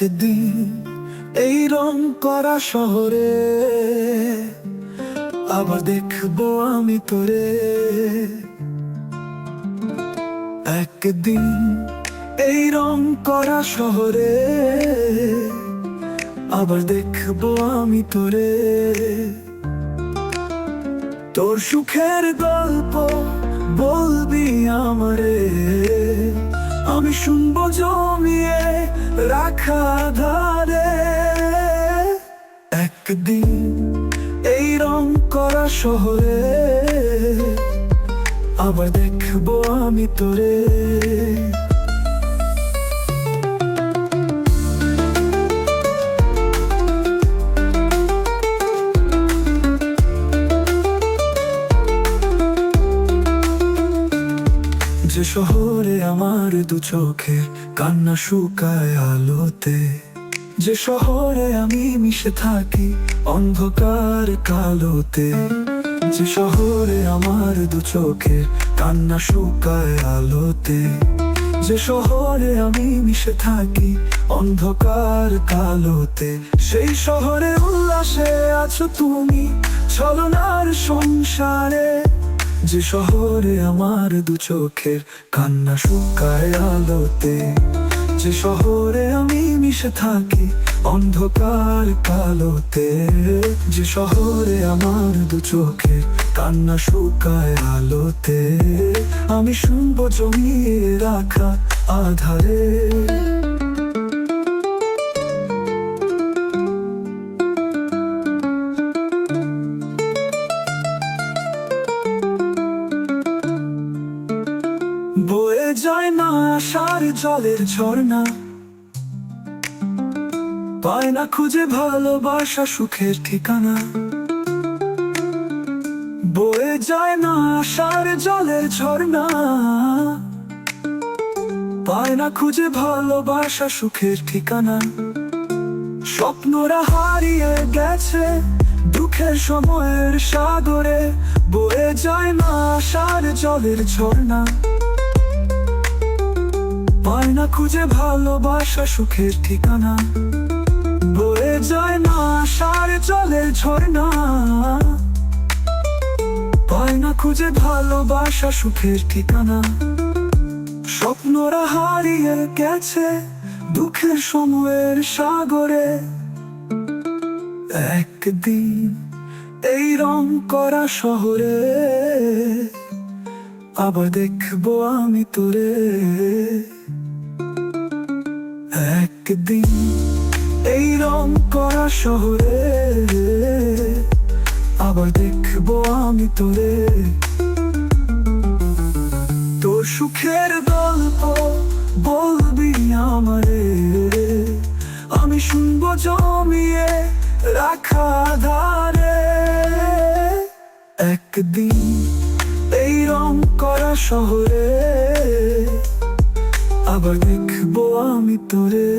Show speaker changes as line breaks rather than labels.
একদিন এই রং করা শহরে আবার দেখব আমি তোরে। একদিন এই রং করা শহরে আবার দেখব আমি তোরে। তোর সুখের গল্প বলবি আমারে। আমি শুনব জমিয়ে রাখা ধারে। একদিন এই রং করা শহরে আবার দেখব আমি তোরে। যে শহরে আমার দু চোখে কান্না শুকায় আলোতে। যে শহরে আমি মিশে থাকি অন্ধকার কালোতে। যে শহরে আমার দু চোখে কান্না শুকায় আলোতে। যে শহরে আমি মিশে থাকি অন্ধকার কালোতে। সেই শহরে উল্লাসে আছো তুমি, ছলনার সংসারে। যে শহরে আমার দু চোখের কান্না শুকায় আলোতে, যে শহরে আমি মিশে থাকি অন্ধকার কালোতে, যে শহরে আমার দু চোখের কান্না শুকায় আলোতে, আমি শুনব জমিয়ে রাখা আধারে। বয়ে যায় না আশার জলের ঝর্ণা। পায় না খুঁজে ভালোবাসা সুখের ঠিকানা। বয়ে যায় না আশার জলের ঝর্ণা। পায় না খুঁজে ভালোবাসা সুখের ঠিকানা। স্বপ্নরা হারিয়ে গেছে দুঃখের সময়ের সাগরে। বয়ে যায় না আশার জলের ঝর্ণা। পায় না খুঁজে ভালোবাসা সুখের ঠিকানা। বয়ে যায় না আশার জলের ঝর্ণা। পায় না খুঁজে ভালোবাসা সুখের ঠিকানা। স্বপ্নরা হারিয়ে গেছে দুঃখের সময়ের সাগরে। একদিন এই রং করা শহরে আবার দেখব আমি তোরে। একদিন এই রং করা শহরে আবার দেখব আমি তোরে। তোর সুখের গল্প বলবি আমারে। আমি শুনব জমিয়ে রাখা ধারে। একদিন এই রং করা শহরে আবার দেখব আমি তোরে।